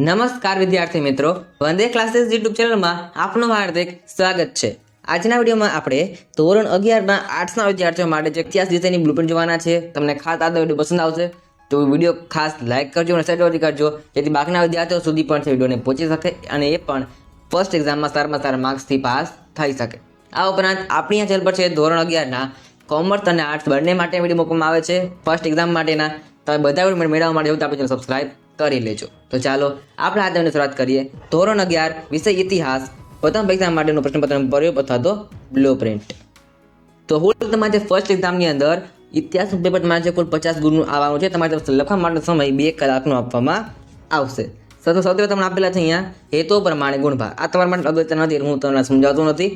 નમસ્કાર વિદ્યાર્થી મિત્રો, વંદે ક્લાસીસ યુટ્યુબ ચેનલમાં આપનું હાર્દિક સ્વાગત છે. આજના વિડીયોમાં આપણે ધોરણ અગિયારના આર્ટ્સના વિદ્યાર્થીઓ માટે જે ઇતિહાસ વિષયની બ્લુપ્રિન્ટ જોવાના છે, તમને ખાસ આ વીડિયો પસંદ આવશે. તો વીડિયો ખાસ લાઇક કરજો અને શેર કરજો જેથી બાકીના વિદ્યાર્થીઓ સુધી પણ તે વિડીયોને પહોંચી શકે અને એ પણ ફર્સ્ટ એક્ઝામમાં સારામાં સારા માર્ક્સથી પાસ થઈ શકે. આ ઉપરાંત આપણી આ ચેનલ પર છે ધોરણ અગિયારના કોમર્સ અને આર્ટ્સ બંને માટે વીડિયો મૂકવામાં આવે છે. ફર્સ્ટ એક્ઝામ માટેના તમે બધા મેળવવા માટે એવું આપણે ચેનલ સબસ્ક્રાઇબ કરી લેજો. તો ચાલો, આપણે આજે શરૂઆત કરીએ. ધોરણ અગિયાર, વિષય ઇતિહાસ. પ્રથમ પરીક્ષા માટેનું પ્રશ્નપત્ર પ્રયોગ અથવા તો બ્લુ પ્રિન્ટ તો હું તમારે જે ફર્સ્ટ એક્ઝામની અંદર ઇતિહાસ પેપર તમારે જે કુલ પચાસ ગુણનું આવવાનું છે, તમારે લખવા માટે સમય બે કલાકનો આપવામાં આવશે. સૌથી સૌથી તમને આપેલા છે અહીંયા હેતુ પ્રમાણે ગુણભાર. આ તમારા માટે અગત્ય નથી હું તમને સમજાવતો નથી.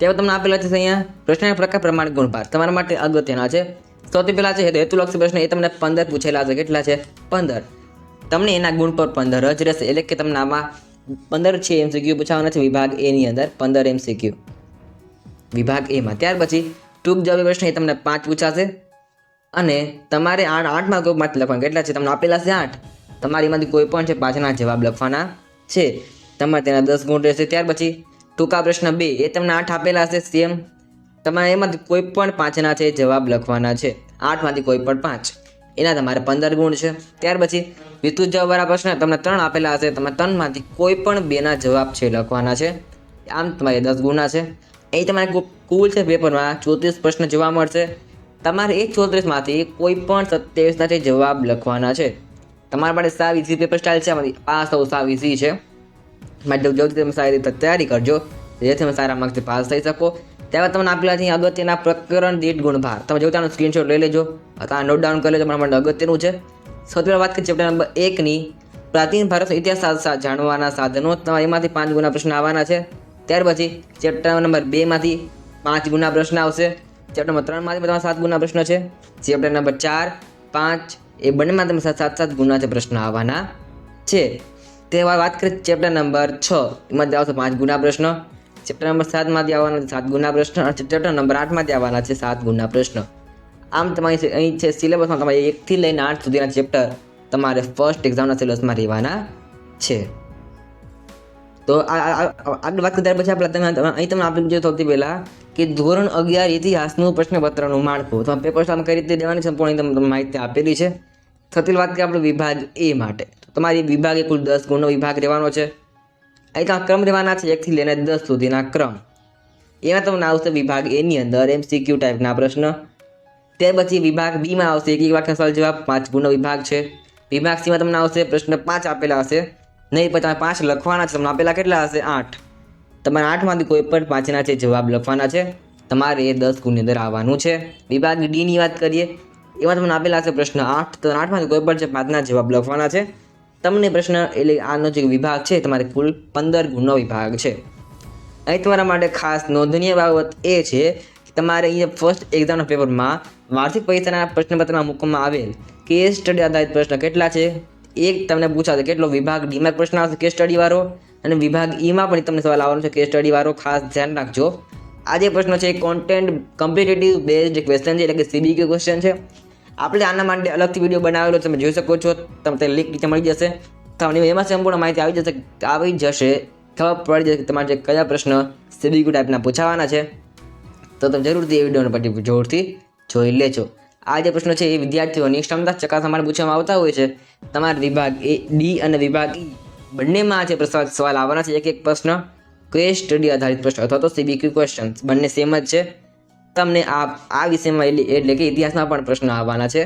તેવા તમને આપેલા છે અહીંયા પ્રશ્નના પ્રકાર પ્રમાણે ગુણભાર. તમારા માટે અગત્યના છે. સૌથી પહેલાં છે હેતુલક્ષી પ્રશ્ન, એ તમને પંદર પૂછેલા છે. કેટલા છે? પંદર. તમને એના ગુણ પર પંદર જ રહેશે. એટલે કે તમને આમાં પંદર છે એમસીક્યુ પૂછાવાના છે વિભાગ એની અંદર પંદર એમસીક્યુ વિભાગ એમાં ત્યાર પછી ટૂંક જવાબી પ્રશ્ન એ તમને પાંચ પૂછાશે. અને તમારે આઠ આઠમાં કોઈ પાંચ લખવાના. કેટલા છે? તમને આપેલા છે આઠ. તમારી એમાંથી કોઈ પણ છે પાછળના જવાબ લખવાના છે. તમારે તેના દસ ગુણ રહેશે. ત્યાર પછી ટૂંકા પ્રશ્ન બે. એ તમને આઠ આપેલા છે સેમ તમારે એમાંથી કોઈ પણ પાંચના છે જવાબ લખવાના છે. આઠમાંથી કોઈ પણ પાંચ. એના તમારે પંદર ગુણ છે. ત્યાર પછી વિદ્યુત જવાબવાળા પ્રશ્ન તમને ત્રણ આપેલા હશે. તમે ત્રણમાંથી કોઈ પણ બેના જવાબ છે લખવાના છે. આમ તમારે દસ ગુણા છે. અહીં તમારે કુલ છે પેપરમાં ચોત્રીસ પ્રશ્ન જોવા મળશે. તમારે એ ચોત્રીસમાંથી કોઈ પણ સત્યાવીસના છે જવાબ લખવાના છે. તમારા માટે સાવ ઇઝી પેપર સ્ટાઇલ છે. આમાંથી આ સૌ સાવ ઇઝી છે. માટે જલ્દી તમે સારી રીતે તૈયારી કરજો. જેથી તમે સારા માર્ક્સથી પાસ થઈ શકો. ત્યારબાદ તમને આપેલા છે અગત્યના પ્રકરણ દીઠ ગુણભાર. તમે જો ત્યાંનો સ્ક્રીનશોટ લઈ લેજો. અથવા નોટ ડાઉન કરી લેજો. મારા માટે અગત્યનું છે. સૌથી પહેલાં વાત કરીએ ચેપ્ટર નંબર એકની. પ્રાચીન ભારતનો ઇતિહાસ જાણવાના સાધનો એમાંથી પાંચ ગુના પ્રશ્ન આવવાના છે. ત્યાર પછી ચેપ્ટર નંબર બેમાંથી પાંચ ગુના પ્રશ્ન આવશે. ચેપ્ટર નંબર ત્રણમાંથી તમારા સાત ગુના પ્રશ્ન છે. ચેપ્ટર નંબર ચાર, પાંચ, એ બંનેમાં તમે સાત સાત સાત ગુના છે પ્રશ્ન આવવાના છે. તે વાત કરીએ ચેપ્ટર નંબર છ. એમાંથી આવશે પાંચ ગુના પ્રશ્ન. ચેપ્ટર નંબર સાતમાંથી આવવાના છે સાત ગુના પ્રશ્ન અને ચેપ્ટર નંબર આઠમાંથી આવવાના છે સાત ગુના પ્રશ્ન. આમ તમારી અહીં છે સિલેબસમાં તમારે એકથી લઈને આઠ સુધીના ચેપ્ટર તમારે ફર્સ્ટ એક્ઝામના સિલેબસમાં રહેવાના છે. તો આગળ વાત કર્યા પછી આપણે તમે અહીં તમને આપેલું છે સૌથી પહેલાં કે ધોરણ અગિયાર ઇતિહાસનું પ્રશ્નપત્રનું માળખું. તો પેપર સામે કઈ રીતે દેવાની સંપૂર્ણ તમને માહિતી આપેલી છે. થતી વાત કે આપણે વિભાગ એ માટે. તમારી વિભાગે કુલ દસ ગુણનો વિભાગ રહેવાનો છે. અહીં ક્રમ રહેવાના છે એકથી લઈને દસ સુધીના ક્રમ. એમાં તમને આવશે વિભાગ એની અંદર એમસીક્યુ ટાઈપના પ્રશ્ન ત્યાર પછી વિભાગ બીમાં આવશે. એક એક વાક્ય સવાલ જવાબ. પાંચ ગુણનો વિભાગ છે. વિભાગ સીમાં તમને આવશે પ્રશ્ન પાંચ આપેલા હશે. નહીં પણ તમે પાંચ લખવાના છે. તમને આપેલા કેટલા હશે? આઠ. તમારે આઠમાંથી કોઈ પણ પાંચના છે જવાબ લખવાના છે. તમારે એ દસ ગુણની અંદર આવવાનું છે. વિભાગ ડીની વાત કરીએ. એમાં તમને આપેલા હશે પ્રશ્ન આઠ. તો આઠમાંથી કોઈ પણ છે પાંચના જવાબ લખવાના છે. તમને પ્રશ્ન એટલે આનો જે વિભાગ છે તમારે કુલ પંદર ગુણનો વિભાગ છે. અહીં તમારા માટે ખાસ નોંધનીય બાબત એ છે તમારે અહીંયા ફર્સ્ટ એક્ઝામના પેપરમાં વાર્ષિક પરીક્ષાના પ્રશ્નપત્રમાં મૂકવામાં આવેલ કેસ સ્ટડી આધારિત પ્રશ્ન કેટલા છે? એક તમને પૂછાશે કેટલો વિભાગ ડીમાં પ્રશ્ન આવશે કેસ સ્ટડી વાળો અને વિભાગ ઈમાં પણ તમને સવાલ આવવાનો છે કેસ સ્ટડી વાળો ખાસ ધ્યાન રાખજો. આ જે પ્રશ્ન છે કોન્ટેન્ટ કમ્પિટેટિવ બેઝડ ક્વેશ્ચન છે એટલે કે સીબીક્યુ ક્વેશ્ચન છે. આપણે આના માટે અલગથી વીડિયો બનાવેલો તમે જોઈ શકો છો, તમને લિંક નીચે મળી જશે. તમને એમાં સંપૂર્ણ માહિતી આવી જશે આવી જશે. ખબર પડી જશે તમારે કયા પ્રશ્ન સીબીક્યુ ટાઈપના પૂછાવાના છે. તો તમે જરૂરથી એ વિડીયોને પછી જોરથી જોઈ લેજો. આ જે પ્રશ્નો છે એ વિદ્યાર્થીઓની ક્ષમતા ચકાસવા પૂછવામાં આવતા હોય છે. તમારા વિભાગ એ ડી અને વિભાગ ઈ બંનેમાં છે પ્રશ્ન સવાલ આવવાના છે. એક એક પ્રશ્ન કેસ સ્ટડી આધારિત પ્રશ્ન અથવા તો સીબીક્યુ ક્વેશ્ચન બંને સેમ જ છે. તમને આ આ વિષયમાં એટલે એટલે કે ઇતિહાસમાં પણ પ્રશ્ન આવવાના છે.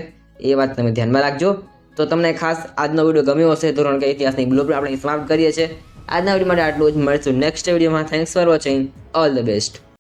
એ વાત તમે ધ્યાનમાં રાખજો. તો તમને ખાસ આજનો વીડિયો ગમ્યો હશે, ધોરણ કે ઇતિહાસની બ્લુ આપણે સમાપ્ત કરીએ છીએ. આજના વીડિયો માટે આટલું જ. મળશું નેક્સ્ટ વિડીયોમાં. Thanks for watching all the best